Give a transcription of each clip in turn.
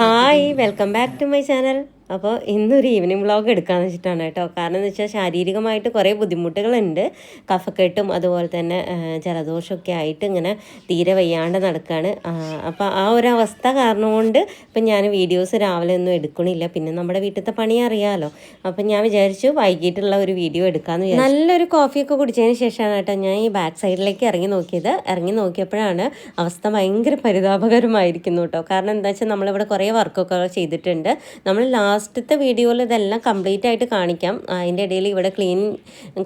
Hi welcome back to my channel. അപ്പോൾ ഇന്നൊരു evening vlog എടുക്കാമെന്ന് വെച്ചിട്ടാണ് കേട്ടോ. കാരണം എന്ന് വെച്ചാൽ ശാരീരികമായിട്ട് കുറേ ബുദ്ധിമുട്ടുകളുണ്ട്. കഫക്കെട്ടും അതുപോലെ തന്നെ ജലദോഷമൊക്കെ ആയിട്ട് ഇങ്ങനെ തീരെ വയ്യാണ്ട് നടക്കുകയാണ് അപ്പോൾ ആ ഒരു അവസ്ഥ കാരണം കൊണ്ട് ഇപ്പം ഞാൻ വീഡിയോസ് രാവിലെ ഒന്നും എടുക്കണില്ല. പിന്നെ നമ്മുടെ വീട്ടിലത്തെ പണി അറിയാമല്ലോ അപ്പം ഞാൻ വിചാരിച്ചു വൈകിട്ടുള്ള ഒരു വീഡിയോ എടുക്കാമെന്ന് വിചാരിച്ചു. നല്ലൊരു കോഫിയൊക്കെ കുടിച്ചതിന് ശേഷമാണ് കേട്ടോ ഞാൻ ഈ ബാക്ക് സൈഡിലേക്ക് ഇറങ്ങി നോക്കിയത്. ഇറങ്ങി നോക്കിയപ്പോഴാണ് അവസ്ഥ ഭയങ്കര പരിതാപകരമായിരിക്കുന്നു കേട്ടോ. കാരണം എന്താ വെച്ചാൽ നമ്മളിവിടെ കുറേ വർക്കൊക്കെ ചെയ്തിട്ടുണ്ട്. നമ്മൾ ലാസ്റ്റത്തെ വീഡിയോയിൽ ഇതെല്ലാം കംപ്ലീറ്റ് ആയിട്ട് കാണിക്കാം. അതിന്റെ ഇടയിൽ ഇവിടെ ക്ലീൻ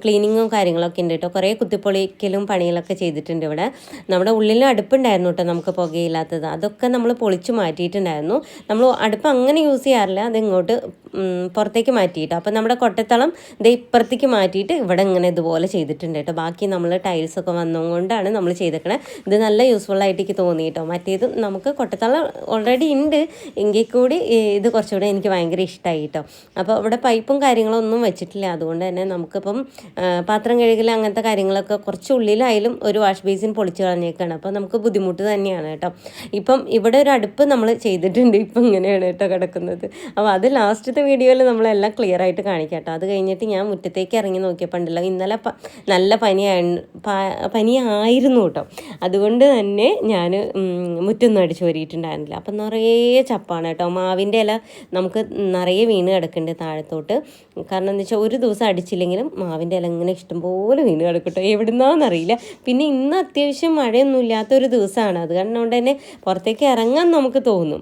ക്ലീനിങ്ങും കാര്യങ്ങളൊക്കെ ഉണ്ട് കേട്ടോ കുറേ കുത്തിപ്പൊളിക്കലും പണികളൊക്കെ ചെയ്തിട്ടുണ്ട് ഇവിടെ. നമ്മുടെ ഉള്ളിലും അടുപ്പുണ്ടായിരുന്നു കേട്ടോ നമുക്ക് പുകയില്ലാത്തത്. അതൊക്കെ നമ്മൾ പൊളിച്ചു മാറ്റിയിട്ടുണ്ടായിരുന്നു. നമ്മൾ അടുപ്പ് അങ്ങനെ യൂസ് ചെയ്യാറില്ല. അത് ഇങ്ങോട്ട് ഉം, പുറത്തേക്ക് മാറ്റിയിട്ട്. അപ്പോൾ നമ്മുടെ കൊട്ടത്തളം ഇത് ഇപ്പുറത്തേക്ക് മാറ്റിയിട്ട് ഇവിടെ ഇങ്ങനെ ഇതുപോലെ ചെയ്തിട്ടുണ്ട് കേട്ടോ ബാക്കി നമ്മൾ ടൈൽസൊക്കെ വന്നുകൊണ്ടാണ് നമ്മൾ ചെയ്തേക്കണേ. ഇത് നല്ല യൂസ്ഫുൾ ആയിട്ട് എനിക്ക് തോന്നി കേട്ടോ മറ്റേത് നമുക്ക് കൊട്ടത്തളം ഓൾറെഡി ഉണ്ട്. എങ്കിൽ കൂടി ഇത് കുറച്ചുകൂടെ എനിക്ക് ഭയങ്കര ഇഷ്ടമായി അപ്പോൾ ഇവിടെ പൈപ്പും കാര്യങ്ങളൊന്നും വെച്ചിട്ടില്ല. അതുകൊണ്ട് തന്നെ നമുക്കിപ്പം പാത്രം കഴുകൽ അങ്ങനത്തെ കാര്യങ്ങളൊക്കെ കുറച്ച് ഉള്ളിലായാലും ഒരു വാഷ് ബേസിൻ പൊളിച്ച് കളഞ്ഞേക്കാണ്. അപ്പോൾ നമുക്ക് ബുദ്ധിമുട്ട് തന്നെയാണ് കേട്ടോ. ഇപ്പം ഇവിടെ ഒരു അടുപ്പ് നമ്മൾ ചെയ്തിട്ടുണ്ട്. ഇപ്പം ഇങ്ങനെയാണ് കേട്ടോ കിടക്കുന്നത്. അപ്പോൾ അത് ലാസ്റ്റത്തെ വീഡിയോയിൽ നമ്മളെല്ലാം ക്ലിയർ ആയിട്ട് കാണിക്കാം കേട്ടോ. അത് കഴിഞ്ഞിട്ട് ഞാൻ മുറ്റത്തേക്ക് ഇറങ്ങി നോക്കിയപ്പോൾ ഇന്നലെ നല്ല പനിയായി പനിയായിരുന്നു കേട്ടോ. അതുകൊണ്ട് തന്നെ ഞാൻ മുറ്റൊന്നും അടിച്ചു വരിയിട്ടുണ്ടായിരുന്നില്ല. അപ്പം നിറയെ ചപ്പാണ് കേട്ടോ. മാവിന്റെ ഇല നമുക്ക് നിറയെ വീണ് കിടക്കുന്നുണ്ട് താഴത്തോട്ട്. കാരണം എന്താ വെച്ചാൽ ഒരു ദിവസം അടിച്ചില്ലെങ്കിലും മാവിന്റെ ഇല ഇങ്ങനെ ഇഷ്ടംപോലെ വീണ് കിടക്കട്ടോ. എവിടുന്നാന്നറിയില്ല പിന്നെ ഇന്ന് അത്യാവശ്യം മഴയൊന്നും ഇല്ലാത്തൊരു ദിവസമാണ് അത് കാരണം കൊണ്ട് തന്നെ പുറത്തേക്ക് ഇറങ്ങാൻ നമുക്ക് തോന്നും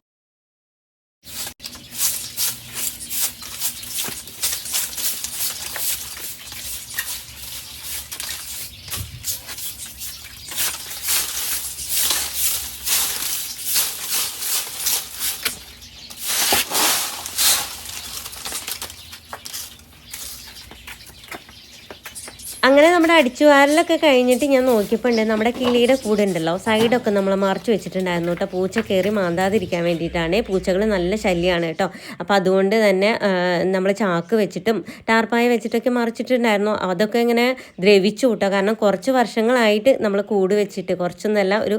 അങ്ങനെ നമ്മുടെ അടിച്ചുവാരലൊക്കെ കഴിഞ്ഞിട്ട് ഞാൻ നോക്കിയപ്പോൾ ഉണ്ട് നമ്മുടെ കിളിയുടെ കൂടെ ഉണ്ടല്ലോ. സൈഡൊക്കെ നമ്മൾ മറച്ചു വെച്ചിട്ടുണ്ടായിരുന്നു കേട്ടോ. പൂച്ച കയറി മാന്താതിരിക്കാൻ വേണ്ടിയിട്ടാണ്. പൂച്ചകൾ നല്ല ശല്യമാണ് കേട്ടോ. അപ്പോൾ അതുകൊണ്ട് തന്നെ നമ്മൾ ചാക്ക് വെച്ചിട്ടും ടാർപ്പായ വെച്ചിട്ടൊക്കെ മറിച്ചിട്ടുണ്ടായിരുന്നു. അതൊക്കെ ഇങ്ങനെ ദ്രവിച്ചു കൂട്ടോ. കാരണം കുറച്ച് വർഷങ്ങളായിട്ട് നമ്മൾ കൂട് വെച്ചിട്ട് കുറച്ചൊന്നല്ല ഒരു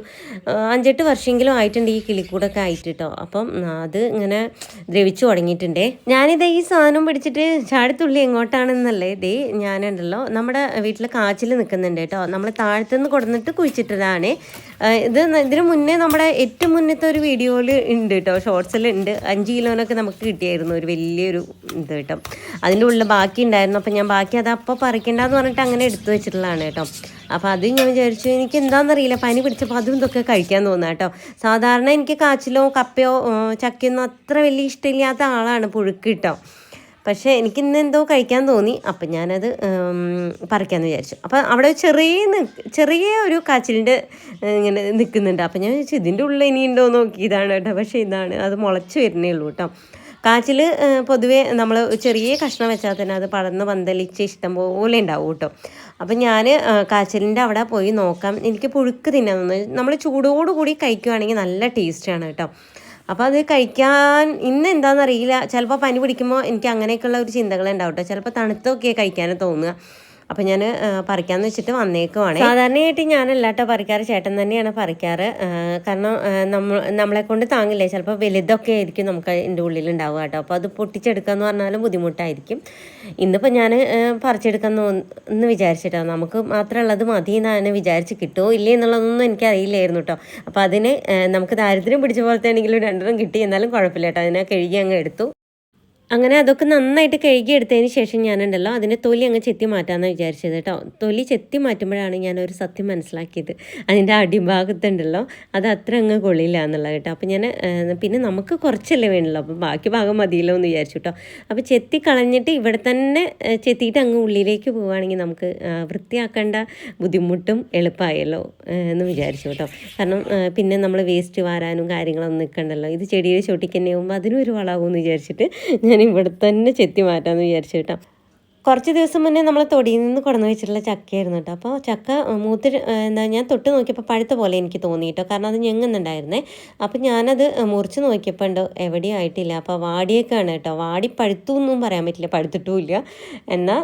അഞ്ചെട്ട് വർഷമെങ്കിലും ആയിട്ടുണ്ട് ഈ കിളിക്കൂടൊക്കെ ആയിട്ട് കേട്ടോ. അപ്പം അത് ഇങ്ങനെ ദ്രവിച്ചു തുടങ്ങിയിട്ടുണ്ടേ. ഞാനിത് ഈ സാധനം പിടിച്ചിട്ട് ചാടിത്തുള്ളി എങ്ങോട്ടാണെന്നല്ലേ? ഇതേ ഞാനുണ്ടല്ലോ. നമ്മുടെ വീട്ടിൽ കാച്ചിൽ നിൽക്കുന്നുണ്ട് കേട്ടോ. നമ്മൾ താഴത്തുനിന്ന് കൊടുന്നിട്ട് കുഴിച്ചിട്ടതാണ്. ഇത് ഇതിന് മുന്നേ നമ്മുടെ ഏറ്റവും മുന്നത്തെ ഒരു വീഡിയോയിൽ ഉണ്ട് കേട്ടോ. ഷോർട്സിൽ ഉണ്ട്. അഞ്ച് കിലോനൊക്കെ നമുക്ക് കിട്ടിയായിരുന്നു ഒരു വലിയൊരു ഇത് കേട്ടോ. അതിന്റെ ഉള്ളിൽ ബാക്കി ഉണ്ടായിരുന്നു. അപ്പം ഞാൻ ബാക്കി അത് അപ്പോൾ പറിക്കണ്ടെന്ന് പറഞ്ഞിട്ട് അങ്ങനെ എടുത്തു വെച്ചിട്ടുള്ളതാണ് കേട്ടോ. അപ്പോൾ അത് ഞാൻ വിചാരിച്ചു എനിക്ക് എന്താണെന്നറിയില്ല പനി പിടിച്ചപ്പോൾ അതും ഇതൊക്കെ കഴിക്കാൻ തോന്നുക കേട്ടോ. സാധാരണ എനിക്ക് കാച്ചിലോ കപ്പയോ ചക്കയൊന്നും അത്ര വലിയ ഇഷ്ടമില്ലാത്ത ആളാണ് പുഴുക്ക് കേട്ടോ. പക്ഷേ എനിക്ക് ഇന്ന് എന്തോ കഴിക്കാൻ തോന്നി. അപ്പം ഞാനത് പറിക്കാമെന്ന് വിചാരിച്ചു. അപ്പം അവിടെ ചെറിയ ചെറിയ ഒരു കാച്ചിലിന്റെ ഇങ്ങനെ നിൽക്കുന്നുണ്ട്. അപ്പം ഞാൻ ചോദിച്ചു ഇതിന്റെ ഉള്ളിൽ ഇനി ഉണ്ടോ നോക്കി. ഇതാണ് കേട്ടോ. പക്ഷേ ഇതാണ് അത് മുളച്ച് വരുന്നേ ഉള്ളൂ കേട്ടോ. കാച്ചിൽ പൊതുവേ നമ്മൾ ചെറിയ കഷ്ണം വെച്ചാൽ തന്നെ അത് പടർന്ന് പന്തലിച്ച് ഇഷ്ടം പോലെ ഉണ്ടാവും കേട്ടോ. അപ്പം ഞാൻ കാച്ചിലിന്റെ അവിടെ പോയി നോക്കാം. എനിക്ക് പുഴുക്ക് തിന്നാൻ നമ്മൾ ചൂടോടുകൂടി കഴിക്കുകയാണെങ്കിൽ നല്ല ടേസ്റ്റാണ് കേട്ടോ. അപ്പോൾ അത് കഴിക്കാൻ ഇന്ന് എന്താണെന്നറിയില്ല. ചിലപ്പോൾ പനി പിടിക്കുമ്പോൾ എനിക്ക് അങ്ങനെയൊക്കെയുള്ള ഒരു ചിന്തകളുണ്ടാവും കേട്ടോ ചിലപ്പോൾ തണുത്തൊക്കെ കഴിക്കാനും തോന്നുക. അപ്പം ഞാൻ പറിക്കാന്ന് വെച്ചിട്ട് വന്നേക്കുവാണ്. സാധാരണയായിട്ട് ഞാൻ കേട്ടോ പറിക്കാറ് ചേട്ടൻ തന്നെയാണ് പറിക്കാറ്. കാരണം നമ്മൾ നമ്മളെ കൊണ്ട് താങ്ങില്ലേ? ചിലപ്പോൾ വലുതൊക്കെ ആയിരിക്കും നമുക്ക് എന്റെ ഉള്ളിൽ ഉണ്ടാവുക കേട്ടോ. അപ്പോൾ അത് പൊട്ടിച്ചെടുക്കുക എന്ന് പറഞ്ഞാലും ബുദ്ധിമുട്ടായിരിക്കും. ഇന്നിപ്പോൾ ഞാൻ പറിച്ചെടുക്കാൻ എന്ന് വിചാരിച്ചിട്ടാണ് നമുക്ക് മാത്രമുള്ളത് മതി എന്നാണ് വിചാരിച്ച് കിട്ടുമോ ഇല്ലേ എന്നുള്ളതൊന്നും എനിക്ക് അറിയില്ലായിരുന്നു കേട്ടോ. അപ്പോൾ അതിന് നമുക്ക് ദാരിദ്ര്യം പിടിച്ച പോലത്തെ ആണെങ്കിലും രണ്ടെണ്ണം കിട്ടി. എന്നാലും കുഴപ്പമില്ല കേട്ടോ. അതിനെ കഴുകി അങ്ങ് എടുത്തു. അങ്ങനെ അതൊക്കെ നന്നായിട്ട് കഴുകി എടുത്തതിന് ശേഷം ഞാനുണ്ടല്ലോ അതിന്റെ തൊലി അങ്ങ് ചെത്തി മാറ്റാമെന്ന് വിചാരിച്ചത് കേട്ടോ. തൊലി ചെത്തി മാറ്റുമ്പോഴാണ് ഞാനൊരു സത്യം മനസ്സിലാക്കിയത്. അതിന്റെ അടിഭാഗത്തുണ്ടല്ലോ അത് അത്ര അങ്ങ് കൊള്ളില്ല എന്നുള്ളത് കേട്ടോ. അപ്പോൾ ഞാൻ പിന്നെ നമുക്ക് കുറച്ചല്ലേ വേണമല്ലോ അപ്പോൾ ബാക്കി ഭാഗം മതിയല്ലോ എന്ന് വിചാരിച്ചു കേട്ടോ. അപ്പോൾ ചെത്തി കളഞ്ഞിട്ട് ഇവിടെ തന്നെ ചെത്തിയിട്ട് അങ്ങ് ഉള്ളിലേക്ക് പോവുകയാണെങ്കിൽ നമുക്ക് വൃത്തിയാക്കേണ്ട ബുദ്ധിമുട്ടും എളുപ്പമായല്ലോ എന്ന് വിചാരിച്ചു കേട്ടോ. കാരണം പിന്നെ നമ്മൾ വേസ്റ്റ് വാരാനും കാര്യങ്ങളൊന്നും നിൽക്കണ്ടല്ലോ. ഇത് ചെടിയുടെ ചോട്ടിക്ക് തന്നെ ആകുമ്പോൾ അതിനും ഒരു വളമാകുമെന്ന് വിചാരിച്ചിട്ട് ഞാൻ ഇവിടെ തന്നെ ചെത്തി മാറ്റാമെന്ന് വിചാരിച്ചു കേട്ടോ. കുറച്ച് ദിവസം മുന്നേ നമ്മൾ തൊടിയിൽ നിന്ന് കൊടന്നു വെച്ചിട്ടുള്ള ചക്കയായിരുന്നു കേട്ടോ. അപ്പോൾ ചക്ക മൂത്ത് എന്താ ഞാൻ തൊട്ട് നോക്കിയപ്പോൾ പഴുത്ത പോലെ എനിക്ക് തോന്നി കേട്ടോ. കാരണം അത് ഞെങ്ങുന്നുണ്ടായിരുന്നേ. അപ്പോൾ ഞാനത് മുറിച്ച് നോക്കിയപ്പോൾ ഉണ്ടോ എവിടെയും ആയിട്ടില്ല. അപ്പോൾ വാടിയേക്കാണ് കേട്ടോ. വാടി പഴുത്തു എന്നും പറയാൻ പറ്റില്ല. പഴുത്തിട്ടുമില്ല. എന്നാൽ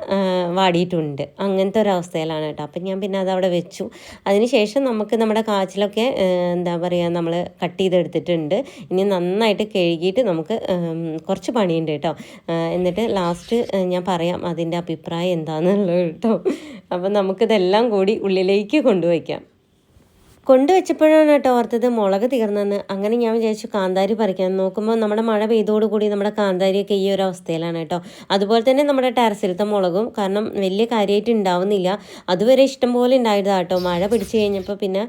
വാടിയിട്ടുണ്ട്. അങ്ങനത്തെ ഒരു അവസ്ഥയിലാണ് കേട്ടോ. അപ്പം ഞാൻ പിന്നെ അതവിടെ വെച്ചു. അതിനുശേഷം നമുക്ക് നമ്മുടെ കാച്ചിലൊക്കെ എന്താ പറയുക നമ്മൾ കട്ട് ചെയ്തെടുത്തിട്ടുണ്ട്. ഇനി നന്നായിട്ട് കഴുകിയിട്ട് നമുക്ക് കുറച്ച് പണിയുണ്ട് കേട്ടോ. എന്നിട്ട് ലാസ്റ്റ് ഞാൻ പറയാം അതിന്റെ അഭിപ്രായം എന്താണെന്നുള്ളത് കേട്ടോ. അപ്പം നമുക്കിതെല്ലാം കൂടി ഉള്ളിലേക്ക് കൊണ്ടുവയ്ക്കാം. കൊണ്ടുവച്ചപ്പോഴാണ് കേട്ടോ ഓർത്തത് മുളക് തീർന്നെന്ന്. അങ്ങനെ ഞാൻ വിചാരിച്ചു കാന്താരി പറിക്കാൻ. നോക്കുമ്പോൾ നമ്മുടെ മഴ പെയ്തോടുകൂടി നമ്മുടെ കാന്താരിയൊക്കെ ഈ ഒരു അവസ്ഥയിലാണ് കേട്ടോ. അതുപോലെ തന്നെ നമ്മുടെ ടെറസിലത്തെ മുളകും കാരണം വലിയ കാര്യമായിട്ട് ഉണ്ടാവുന്നില്ല. അതുവരെ ഇഷ്ടം പോലെ മഴ പിടിച്ചു കഴിഞ്ഞപ്പോൾ പിന്നെ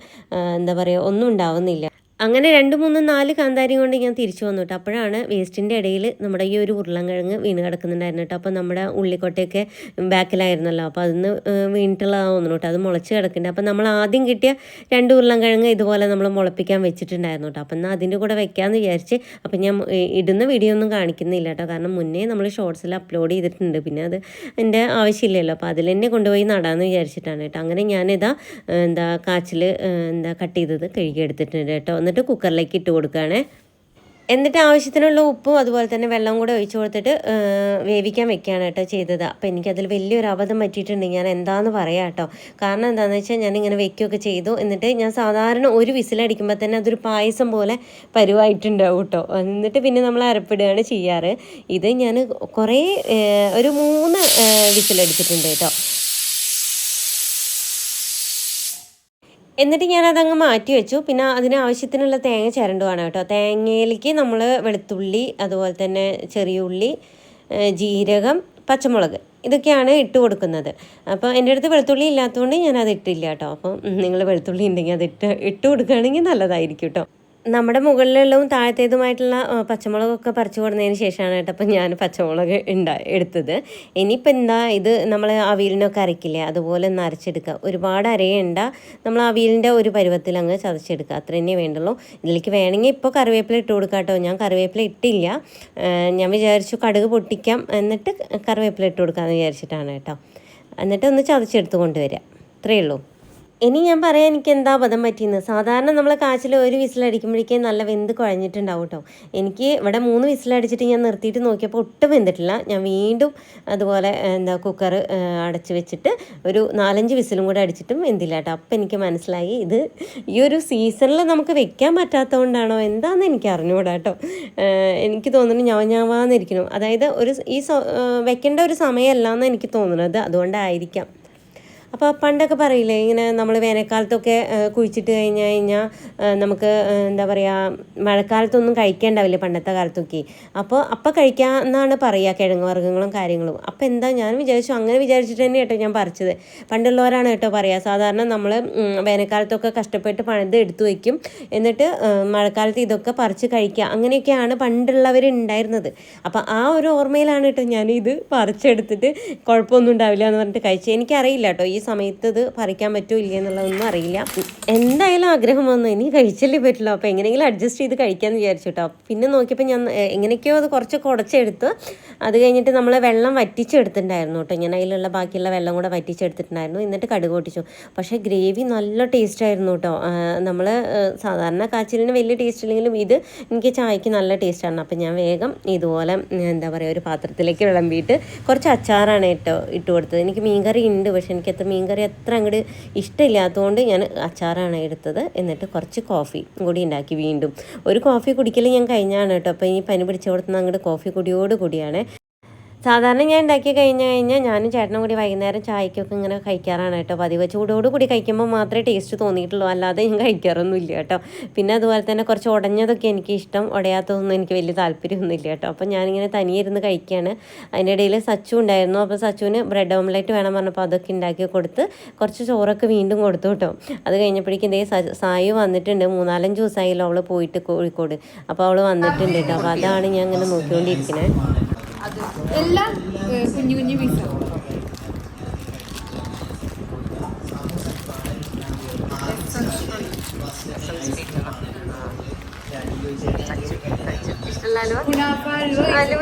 എന്താ പറയുക ഒന്നും ഉണ്ടാവുന്നില്ല. അങ്ങനെ രണ്ട് മൂന്ന് നാല് കാന്താരി കൊണ്ട് ഞാൻ തിരിച്ചു വന്നു കേട്ടോ അപ്പോഴാണ് വേസ്റ്റിന്റെ ഇടയിൽ നമ്മുടെ ഈ ഒരു ഉരുളൻകിഴങ്ങ് വീണ് കിടക്കുന്നുണ്ടായിരുന്നു കേട്ടോ അപ്പോൾ നമ്മുടെ ഉള്ളിക്കൊട്ടയൊക്കെ ബാക്കിലായിരുന്നല്ലോ. അപ്പോൾ അതിന്ന് വീണിട്ടുള്ളതാവുന്നു കേട്ടോ അത് മുളച്ച് കിടക്കുന്നുണ്ട്. അപ്പോൾ നമ്മൾ ആദ്യം കിട്ടിയ രണ്ട് ഉരുളൻകിഴങ്ങ് ഇതുപോലെ നമ്മൾ മുളപ്പിക്കാൻ വെച്ചിട്ടുണ്ടായിരുന്നു കേട്ടോ അപ്പം എന്നാൽ അതിന്റെ കൂടെ വെക്കാമെന്ന് വിചാരിച്ച് അപ്പം ഞാൻ ഇടുന്ന വീഡിയോ ഒന്നും കാണിക്കുന്നില്ല കേട്ടോ കാരണം മുന്നേ നമ്മൾ ഷോർട്സിൽ അപ്ലോഡ് ചെയ്തിട്ടുണ്ട്. പിന്നെ അത് എന്റെ ആവശ്യമില്ലല്ലോ. അപ്പോൾ അതിൽ തന്നെ കൊണ്ടുപോയി നടാമെന്ന് വിചാരിച്ചിട്ടാണ് കേട്ടോ അങ്ങനെ ഞാനിതാ എന്താ കാച്ചിൽ എന്താ കട്ട് ചെയ്തത് കഴുകിയെടുത്തിട്ടുണ്ട് കേട്ടോ എന്നിട്ട് കുക്കറിലേക്ക് ഇട്ട് കൊടുക്കുകയാണ്. എന്നിട്ട് ആവശ്യത്തിനുള്ള ഉപ്പും അതുപോലെ തന്നെ വെള്ളം കൂടെ ഒഴിച്ചു കൊടുത്തിട്ട് വേവിക്കാൻ വെക്കുകയാണ് കേട്ടോ ചെയ്തത്. അപ്പോൾ എനിക്കതിൽ വലിയൊരു അബദ്ധം പറ്റിയിട്ടുണ്ട്. ഞാൻ എന്താണെന്ന് പറയാം കേട്ടോ. കാരണം എന്താണെന്ന് വെച്ചാൽ ഞാൻ ഇങ്ങനെ വെക്കുകയൊക്കെ ചെയ്തു. എന്നിട്ട് ഞാൻ സാധാരണ ഒരു വിസിലടിക്കുമ്പോൾ തന്നെ അതൊരു പായസം പോലെ പരുവായിട്ടുണ്ടാവും കേട്ടോ. എന്നിട്ട് പിന്നെ നമ്മൾ അരപ്പിടുകയാണ് ചെയ്യാറ്. ഇത് ഞാൻ കുറേ ഒരു മൂന്ന് വിസിലടിച്ചിട്ടുണ്ട് കേട്ടോ. എന്നിട്ട് ഞാൻ അതങ്ങ് മാറ്റി വെച്ചു. പിന്നെ അതിന് ആവശ്യത്തിനുള്ള തേങ്ങ ചിരണ്ടുവാണ് കേട്ടോ. തേങ്ങയിലേക്ക് നമ്മൾ വെളുത്തുള്ളി അതുപോലെ തന്നെ ചെറിയ ഉള്ളി ജീരകം പച്ചമുളക് ഇതൊക്കെയാണ് ഇട്ട് കൊടുക്കുന്നത്. അപ്പോൾ എന്റെ അടുത്ത് വെളുത്തുള്ളി ഇല്ലാത്തതുകൊണ്ട് ഞാൻ അത് ഇട്ടില്ല കേട്ടോ. അപ്പം നിങ്ങൾ വെളുത്തുള്ളി ഉണ്ടെങ്കിൽ അത് ഇട്ട് ഇട്ട് കൊടുക്കുകയാണെങ്കിൽ നല്ലതായിരിക്കും കേട്ടോ. നമ്മുടെ മുകളിലുള്ളതും താഴത്തേതുമായിട്ടുള്ള പച്ചമുളകൊക്കെ പറിച്ചു കൊടുത്തതിന് ശേഷമാണ് കേട്ടോ അപ്പം ഞാൻ പച്ചമുളക് ഉണ്ടാ എടുത്തത്. ഇനിയിപ്പോൾ എന്താ ഇത് നമ്മൾ അവിയലിനൊക്കെ അരയ്ക്കില്ലേ അതുപോലെ ഒന്ന് അരച്ചെടുക്കുക. ഒരുപാട് അരയണ്ട നമ്മൾ അവിയലിന്റെ ഒരു പരുവത്തിൽ അങ്ങ് ചതച്ചെടുക്കുക. അത്ര തന്നെ വേണ്ടുള്ളൂ. ഇതിലേക്ക് വേണമെങ്കിൽ ഇപ്പോൾ കറിവേപ്പില ഇട്ട് കൊടുക്കാം കേട്ടോ. ഞാൻ കറിവേപ്പില ഇട്ടില്ല. ഞാൻ വിചാരിച്ചു കടുക് പൊട്ടിക്കാം എന്നിട്ട് കറിവേപ്പില ഇട്ട് കൊടുക്കാമെന്ന് വിചാരിച്ചിട്ടാണ് കേട്ടോ. എന്നിട്ട് ഒന്ന് ചതച്ചെടുത്ത് കൊണ്ടുവരിക. അത്രയേ ഉള്ളൂ. ഇനി ഞാൻ പറയാം എനിക്ക് എന്താ പദം പറ്റിയെന്ന്. സാധാരണ നമ്മൾ കാച്ചിൽ ഒരു വിസിലടിക്കുമ്പോഴേക്കേ നല്ല വെന്ത് കുഴഞ്ഞിട്ടുണ്ടാവും കേട്ടോ എനിക്ക് ഇവിടെ മൂന്ന് വിസിലടിച്ചിട്ട് ഞാൻ നിർത്തിയിട്ട് നോക്കിയപ്പോൾ ഒട്ടും വെന്തിട്ടില്ല. ഞാൻ വീണ്ടും അതുപോലെ എന്താ കുക്കർ അടച്ച് വെച്ചിട്ട് ഒരു നാലഞ്ച് വിസിലും കൂടെ അടിച്ചിട്ടും വെന്തില്ല കേട്ടോ അപ്പം എനിക്ക് മനസ്സിലായി ഇത് ഈ ഒരു സീസണിൽ നമുക്ക് വെക്കാൻ പറ്റാത്തതുകൊണ്ടാണോ എന്താണെന്ന് എനിക്ക് അറിഞ്ഞുകൂടാ കേട്ടോ എനിക്ക് തോന്നുന്നു ഞാൻ ഞാവാന്നിരിക്കണം അതായത് ഒരു ഈ വെക്കേണ്ട ഒരു സമയമല്ല എനിക്ക് തോന്നുന്നത്. അതുകൊണ്ടായിരിക്കാം. അപ്പോൾ പണ്ടൊക്കെ പറയില്ലേ ഇങ്ങനെ നമ്മൾ വേനൽക്കാലത്തൊക്കെ കുഴിച്ചിട്ട് കഴിഞ്ഞ് കഴിഞ്ഞാൽ നമുക്ക് എന്താ പറയുക മഴക്കാലത്തൊന്നും കഴിക്കേണ്ടാവില്ല പണ്ടത്തെ കാലത്തൊക്കെ. അപ്പോൾ അപ്പം കഴിക്കാമെന്നാണ് പറയുക കിഴങ്ങ് വർഗങ്ങളും കാര്യങ്ങളും. അപ്പോൾ എന്താ ഞാൻ വിചാരിച്ചു അങ്ങനെ വിചാരിച്ചിട്ട് തന്നെ കേട്ടോ ഞാൻ പറിച്ചത്. പണ്ടുള്ളവരാണ് കേട്ടോ പറയുക സാധാരണ നമ്മൾ വേനൽക്കാലത്തൊക്കെ കഷ്ടപ്പെട്ട് പണിത് എടുത്തു വയ്ക്കും എന്നിട്ട് മഴക്കാലത്ത് ഇതൊക്കെ പറിച്ച് കഴിക്കുക അങ്ങനെയൊക്കെയാണ് പണ്ടുള്ളവർ ഉണ്ടായിരുന്നത് അപ്പോൾ ആ ഒരു ഓർമ്മയിലാണ് കേട്ടോ ഞാൻ ഇത് പറിച്ചെടുത്തിട്ട് കുഴപ്പമൊന്നും ഉണ്ടാവില്ല എന്ന് പറഞ്ഞിട്ട് കഴിച്ചത്. എനിക്കറിയില്ല കേട്ടോ ഈ സമയത്ത് ഇത് പറിക്കാൻ പറ്റുമോ ഇല്ല എന്നുള്ളതൊന്നും അറിയില്ല. എന്തായാലും ആഗ്രഹം വന്നു. ഇനി കഴിച്ചല്ലേ പറ്റില്ല അപ്പോൾ എങ്ങനെയെങ്കിലും അഡ്ജസ്റ്റ് ചെയ്ത് കഴിക്കാമെന്ന് വിചാരിച്ചു കേട്ടോ പിന്നെ നോക്കിയപ്പോൾ ഞാൻ എങ്ങനെയൊക്കെയോ അത് കുറച്ച് കുടച്ചെടുത്ത് അത് കഴിഞ്ഞിട്ട് നമ്മൾ വെള്ളം വറ്റിച്ചെടുത്തിട്ടുണ്ടായിരുന്നു കേട്ടോ ഞാൻ അതിലുള്ള ബാക്കിയുള്ള വെള്ളം കൂടെ വറ്റിച്ചെടുത്തിട്ടുണ്ടായിരുന്നു. എന്നിട്ട് കടുക് പൊട്ടിച്ചു. പക്ഷേ ഗ്രേവി നല്ല ടേസ്റ്റ് ആയിരുന്നു കേട്ടോ നമ്മൾ സാധാരണ കാച്ചിലിന് വലിയ ടേസ്റ്റ് ഇല്ലെങ്കിലും ഇത് എനിക്ക് ചായക്ക് നല്ല ടേസ്റ്റാണ് അപ്പോൾ ഞാൻ വേഗം ഇതുപോലെ എന്താ പറയുക ഒരു പാത്രത്തിലേക്ക് വിളമ്പിയിട്ട് കുറച്ച് അച്ചാറാണ് കേട്ടോ ഇട്ട് കൊടുത്തത്. എനിക്ക് മീൻകറി ഉണ്ട് പക്ഷേ എനിക്കത്ര അത്ര മീൻകറി അത്ര അങ്ങോട്ട് ഇഷ്ടമില്ലാത്തതുകൊണ്ട് ഞാൻ അച്ചാറാണ് എടുത്തത്. എന്നിട്ട് കുറച്ച് കോഫി കൂടി ഉണ്ടാക്കി വീണ്ടും. ഒരു കോഫി കുടിക്കൽ ഞാൻ കഴിഞ്ഞാണ് കേട്ടോ. അപ്പോൾ ഇനി പനി പിടിച്ച കൊടുത്തുനിന്ന് അങ്ങോട്ട് കോഫി കുടിയോട് കൂടിയാണ്. സാധാരണ ഞാൻ ഉണ്ടാക്കി കഴിഞ്ഞ് കഴിഞ്ഞാൽ ഞാനും ചേട്ടനും കൂടി വൈകുന്നേരം ചായക്കൊക്കെ ഇങ്ങനെ കഴിക്കാറാണ് കേട്ടോ. പതിവ് ചൂടോട് കൂടി കഴിക്കുമ്പോൾ മാത്രമേ ടേസ്റ്റ് തോന്നിയിട്ടുള്ളൂ. അല്ലാതെ ഞാൻ കഴിക്കാറൊന്നുമില്ല കേട്ടോ. പിന്നെ അതുപോലെ തന്നെ കുറച്ച് ഉടഞ്ഞതൊക്കെ എനിക്ക് ഇഷ്ടം. ഉടയാത്തതൊന്നും എനിക്ക് വലിയ താല്പര്യമൊന്നുമില്ല കേട്ടോ. അപ്പം ഞാനിങ്ങനെ തനിയെ ഇരുന്ന് കഴിക്കുകയാണ് അതിന്റെ ഇടയിൽ സച്ചു ഉണ്ടായിരുന്നു. അപ്പോൾ സച്ചുവിന് ബ്രെഡ് ഓംലെറ്റ് വേണം പറഞ്ഞപ്പോൾ അതൊക്കെ ഉണ്ടാക്കി കൊടുത്ത് കുറച്ച് ചോറൊക്കെ വീണ്ടും കൊടുത്തു കേട്ടോ. അത് കഴിഞ്ഞപ്പോഴേക്കും ഇതേ സായ് വന്നിട്ടുണ്ട്. മൂന്നാലഞ്ച് ദിവസമായല്ലോ അവൾ പോയിട്ട് കോഴിക്കോട്. അപ്പോൾ അവൾ വന്നിട്ടുണ്ട് കേട്ടോ. അപ്പോൾ അതാണ് ഞാൻ ഇങ്ങനെ നോക്കിക്കൊണ്ടിരിക്കുന്നത് എല്ലാം കുഞ്ഞു കുഞ്ഞു പീസാണ്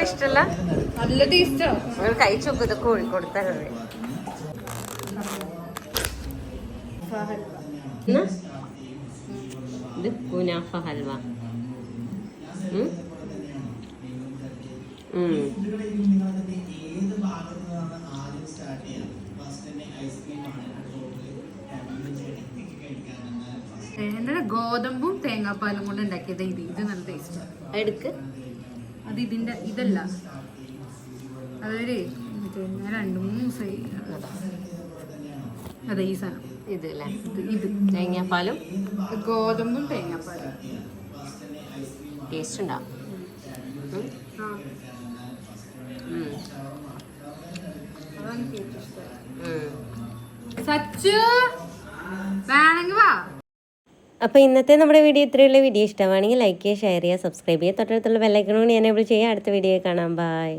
ഇഷ്ടമല്ല നല്ല ടേസ്റ്റോ കഴിച്ചു നോക്കും ഇഷ്ടമല്ല നല്ല ടേസ്റ്റാ നിങ്ങൾ കഴിച്ചു നോക്കും ഇത് കോഴിക്കോട് തന്നെ ഗോതമ്പും തേങ്ങാപ്പാലും കൊണ്ട് ഉണ്ടാക്കിയത് ഇത്. ഇത് നല്ല ടേസ്റ്റ് എടുക്ക്. അത് ഇതിന്റെ ഇതല്ല. അതൊരു രണ്ടു മൂന്ന് ദിവസമായി അതെ ഈ സാധനം. ഇത് അല്ലേ ഇത് ഇത്. തേങ്ങാപ്പാലും? ഗോതമ്പും തേങ്ങാപ്പാലും. ടേസ്റ്റ് ഉണ്ടാവും. സച്ചു വാ. അപ്പോൾ ഇന്നത്തെ നമ്മുടെ വീഡിയോ ഇത്രയുള്ള. വീഡിയോ ഇഷ്ടമാണെങ്കിൽ ലൈക്ക് ചെയ്യുക ഷെയർ ചെയ്യുക സബ്സ്ക്രൈബ് ചെയ്യുക. തൊട്ടടുത്തുള്ള ബെല്ലൈക്കണോട് ഞാൻ എവിടെ ചെയ്യുക അടുത്ത വീഡിയോ കാണാം. ബൈ